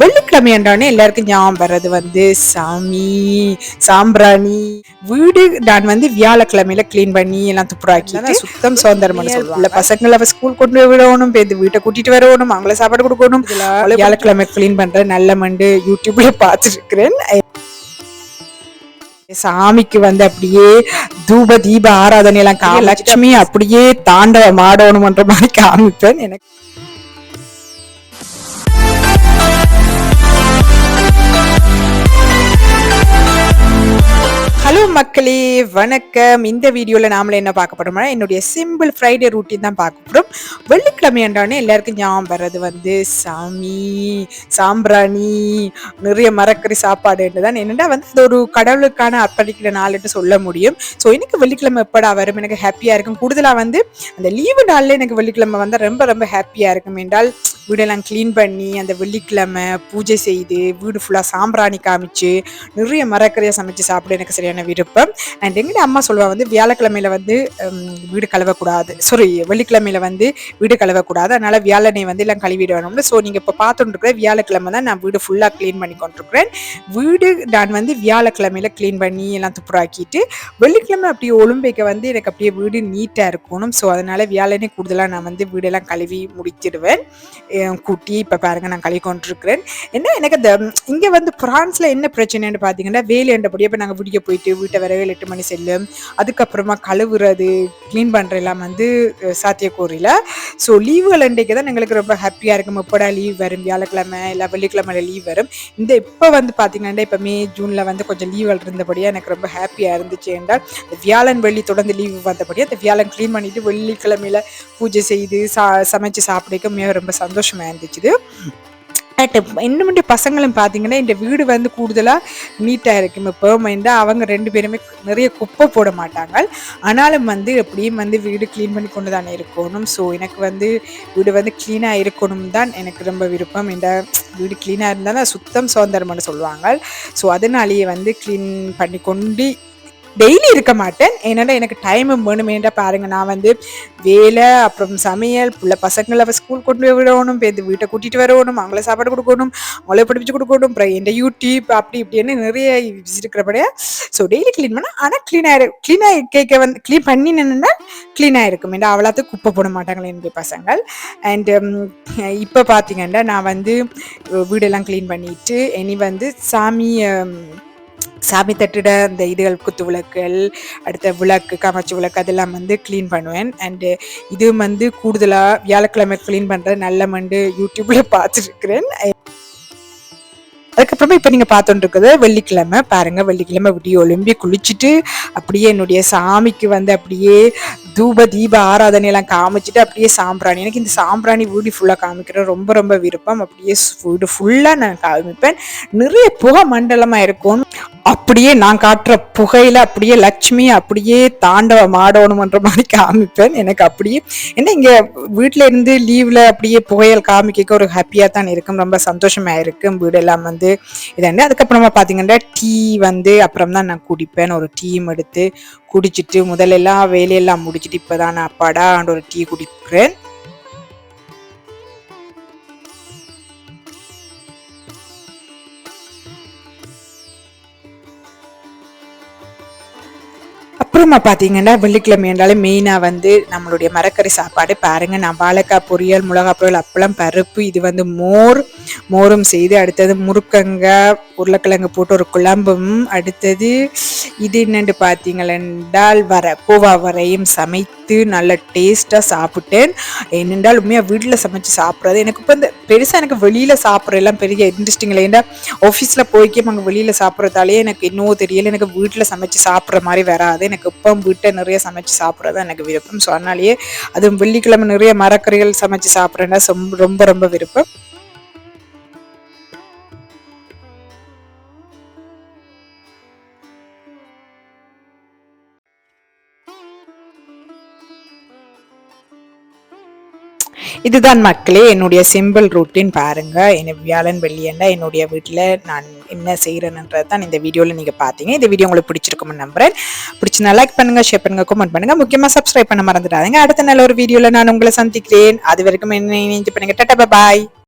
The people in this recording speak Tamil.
வெள்ளிக்கிழமை என்றானே எல்லாருக்கும் ஞாபகம் வர்றது வந்து சாமி சாம்பிராணி வீடு நான் வந்து வியாழக்கிழமையில க்ளீன் பண்ணி எல்லாம் துப்புராக்கி சுத்தம் சுதந்திரம் சொல்லுவாங்க. பசங்களை ஸ்கூல் கொண்டு போய் விடணும் பேருந்து வீட்டை கூட்டிட்டு வரணும் அவங்கள சாப்பாடு கொடுக்கணும். வியாழக்கிழமை க்ளீன் பண்ற நல்ல மண்டு யூடியூப்ல பார்த்துட்டு இருக்கிறேன் சாமிக்கு வந்து அப்படியே தூப தீப ஆராதனை எல்லாம் கா லட்சுமி அப்படியே தாண்டவ மாடணும்ன்ற மாதிரி காமிப்பேன். எனக்கு ஹலோ மக்களே வணக்கம். இந்த வீடியோவில் நாமளே என்ன பார்க்க போகிறோம்னா என்னுடைய சிம்பிள் ஃப்ரைடே ரூட்டீன் தான் பார்க்க போகிறோம் வெள்ளிக்கிழமை என்றானே எல்லாருக்கும் ஞாபகம் வர்றது வந்து சாமி சாம்பிராணி நிறைய மரக்கறி சாப்பாடு தான் என்னென்னா வந்து இது ஒரு கடவுளுக்கான அர்ப்பணிக்கிற நாள்னு சொல்ல முடியும். ஸோ எனக்கு வெள்ளிக்கிழமை எப்படா வரும்? எனக்கு ஹாப்பியாக இருக்கும். கூடுதலாக வந்து அந்த லீவு நாளில் எனக்கு வெள்ளிக்கிழமை வந்தால் ரொம்ப ரொம்ப ஹாப்பியாக இருக்கும். என்றால் வீடெல்லாம் க்ளீன் பண்ணி அந்த வெள்ளிக்கிழமை பூஜை செய்து வீடு ஃபுல்லாக சாம்பிராணி காமிச்சு நிறைய மரக்கறியாக சமைச்சு சாப்பிட எனக்கு சரியான விருப்பம். அண்ட் எங்கிட்ட அம்மா சொல்லுவா வந்து வியாழக்கிழமையில வந்து வீடு கழுவக்கூடாது. சாரி வெள்ளிக்கிழமையில வந்து வீடு கழுவக்கூடாது. அதனால வியாழனை வந்து எல்லாம் கழுவிடணும்னு. ஸோ நீங்கள் இப்போ பார்த்துட்டு வியாழக்கிழமை தான் நான் வீடு ஃபுல்லாக க்ளீன் பண்ணி கொண்டிருக்கிறேன். வீடு நான் வந்து வியாழக்கிழமையில க்ளீன் பண்ணி எல்லாம் துப்புராக்கிட்டு வெள்ளிக்கிழமை அப்படியே ஒலிம்பிக்க வந்து எனக்கு அப்படியே வீடு நீட்டாக இருக்கணும். ஸோ அதனால வியாழனே கூடுதலாக நான் வந்து வீடெல்லாம் கழுவி முடிச்சிடுவேன். குட்டி இப்போ பாருங்கள் நான் கழுவி கொண்டிருக்கிறேன். என்ன எனக்கு இந்த இங்கே வந்து பிரான்ஸில் என்ன பிரச்சனைன்னு பார்த்தீங்கன்னா வேலைன்றபடியே இப்போ நாங்கள் வீடியோ போயிட்டு வீட்டை வரவே எட்டு மணி செல்லும். அதுக்கப்புறமா கழுவுறது க்ளீன் பண்ணுற எல்லாம் வந்து சாத்தியக்கூறில் ஸோ லீவுகள் அன்றைக்கு தான் எங்களுக்கு ரொம்ப ஹாப்பியாக இருக்கும். எப்படா லீவ் வரும்? வியாழக்கிழமை இல்லை வெள்ளிக்கிழமையில லீவ் வரும். இந்த இப்போ வந்து பார்த்தீங்கன்னா இப்போ மே ஜூனில் வந்து கொஞ்சம் லீவுகள் இருந்தபடியாக எனக்கு ரொம்ப ஹாப்பியாக இருந்துச்சு என்றால் வியாழன் வெள்ளி தொடர்ந்து லீவு வந்தபடியாக அந்த வியாழன் க்ளீன் பண்ணிட்டு வெள்ளிக்கிழமையில பூஜை செய்து சா சமைச்சு சாப்பிடக்க ரொம்ப சந்தோஷம் சந்தோஷமாக இருந்துச்சு இன்னும் பசங்களும் பார்த்தீங்கன்னா இந்த வீடு வந்து கூடுதலாக நீட்டாக இருக்கும் இப்போ பெர்மைண்டாக அவங்க ரெண்டு பேருமே நிறைய குப்பை போட மாட்டாங்க. ஆனாலும் வந்து எப்படியும் வந்து வீடு க்ளீன் பண்ணி கொண்டு தானே இருக்கணும். ஸோ எனக்கு வந்து வீடு வந்து க்ளீனாக இருக்கணும் தான் எனக்கு ரொம்ப விருப்பம். இந்த வீடு க்ளீனாக இருந்தால் தான் சுத்தம் சுதந்திரம்னு சொல்லுவாங்க. ஸோ அதனாலேயே வந்து க்ளீன் பண்ணி கொண்டு டெய்லி இருக்க மாட்டேன். ஏன்னா எனக்கு டைம் வேணுமேன்றா பாருங்க நான் வந்து வேலை அப்புறம் சமையல் பிள்ளை பசங்களை ஸ்கூல் கொண்டு போய் விடணும் பேருந்து வீட்டை கூட்டிகிட்டு வரணும் அவங்கள சாப்பாடு கொடுக்கணும் அவங்கள படிப்பிச்சு கொடுக்கணும் அப்புறம் என் யூடியூப் அப்படி இப்படின்னு நிறைய இருக்கிறபடியா ஸோ டெய்லி க்ளீன் பண்ணால் ஆனால் க்ளீனாக க்ளீனாக கேட்க வந்து க்ளீன் பண்ணினா க்ளீனாக இருக்கும் ஏன்னா அவ்வளோத்துக்கு குப்பை போட மாட்டாங்களே என்னுடைய பசங்கள். அண்டு இப்போ பார்த்தீங்கன்னா நான் வந்து வீடெல்லாம் க்ளீன் பண்ணிட்டு இனி வந்து சாமி சாமி தட்டிட அந்த இதுகள் குத்து விளக்குகள் அடுத்த விளக்கு காமாட்சி விளக்கு அதெல்லாம் வந்து க்ளீன் பண்ணுவேன். அண்டு இது வந்து கூடுதலாக வியாழக்கிழமை க்ளீன் பண்ணுற நல்ல மண்டு யூடியூப்பில் பார்த்துருக்குறேன். அதுக்கப்புறமா இப்போ நீங்கள் பார்த்துட்டுருக்குது வெள்ளிக்கிழமை. பாருங்கள் வெள்ளிக்கிழமை விடிய ஒலும்பி குளிச்சுட்டு அப்படியே என்னுடைய சாமிக்கு வந்து அப்படியே தூப தீப ஆராதனையெல்லாம் காமிச்சிட்டு அப்படியே சாம்பிராணி. எனக்கு இந்த சாம்பிராணி வீடு ஃபுல்லாக காமிக்கிற ரொம்ப ரொம்ப விருப்பம். அப்படியே வீடு ஃபுல்லாக நான் காமிப்பேன். நிறைய புகை மண்டலமாக இருக்கும். அப்படியே நான் காட்டுற புகையில அப்படியே லட்சுமி அப்படியே தாண்டவம் ஆடணுமன்ற மாதிரி காமிப்பேன். எனக்கு அப்படியே என்ன இங்க வீட்டுல இருந்து லீவ்ல அப்படியே புகையல் காமிக்க ஒரு ஹாப்பியா தான் இருக்கும். ரொம்ப சந்தோஷமா இருக்கும். வீடெல்லாம் வந்து இதாண்டு அதுக்கப்புறமா பாத்தீங்கன்னா டீ வந்து அப்புறம் தான் நான் குடிப்பேன். ஒரு டீம் எடுத்து குடிச்சிட்டு முதல்ல எல்லாம் வேலையெல்லாம் முடிச்சிட்டு இப்பதான் நான் அப்பாடா ஒரு டீ குடிக்கிறேன். அப்புறமா பார்த்தீங்கன்னா வெள்ளிக்கிழமை என்றாலும் மெயினாக வந்து நம்மளுடைய மரக்கறி சாப்பாடு பாருங்கள் நான் வாழைக்காய் பொரியல் மிளகா பொரியல் அப்பளம் பருப்பு இது வந்து மோர் மோரும் செய்து அடுத்தது முறுக்கங்க உருளைக்கிழங்கு போட்டு ஒரு குழம்பும் அடுத்தது இது என்னென்று பார்த்தீங்களென்றால் வர கோவா வரையும் சமைத்து நல்ல டேஸ்ட்டாக சாப்பிட்டேன். என்னென்றால் உண்மையாக வீட்டில் சமைச்சு சாப்பிட்றது எனக்கு இப்போ இந்த பெருசாக எனக்கு வெளியில் சாப்பிட்ற எல்லாம் பெரிய இன்ட்ரெஸ்டிங் இல்லை ஏன்னா ஆஃபீஸில் போய்க்கே அங்கே வெளியில் சாப்பிட்றதாலே எனக்கு இன்னும் தெரியல. எனக்கு வீட்டில் சமைச்சு சாப்பிட்ற மாதிரி வராது. எனக்கு இப்போ வீட்டை நிறைய சமைச்சு சாப்பிட்றது எனக்கு விருப்பம். ஸோ அதனாலேயே அதுவும் வெள்ளிக்கிழமை நிறைய மரக்கறிகள் சமைச்சு சாப்பிட்றேன்னா ரொம்ப ரொம்ப விருப்பம். இதுதான் மக்களே என்னுடைய சிம்பிள் ரூட்டின் பாருங்க. என்ன வியாழன் வெள்ளியண்டா என்னுடைய வீட்டில் நான் என்ன செய்கிறேன்ன்றது தான் இந்த வீடியோவில் நீங்கள் பார்த்தீங்க இந்த வீடியோ உங்களுக்கு பிடிச்சிருக்கும்னு நம்புறேன். பிடிச்சினா லைக் பண்ணுங்க ஷேர் பண்ணுங்க கமெண்ட் பண்ணுங்க. முக்கியமாக சப்ஸ்கிரைப் பண்ண மறந்துடாதீங்க. அடுத்த நல்ல ஒரு வீடியோவில் நான் உங்களை சந்திக்கிறேன். அது வரைக்கும் என்ன பண்ணுங்க. டட்டா பாய்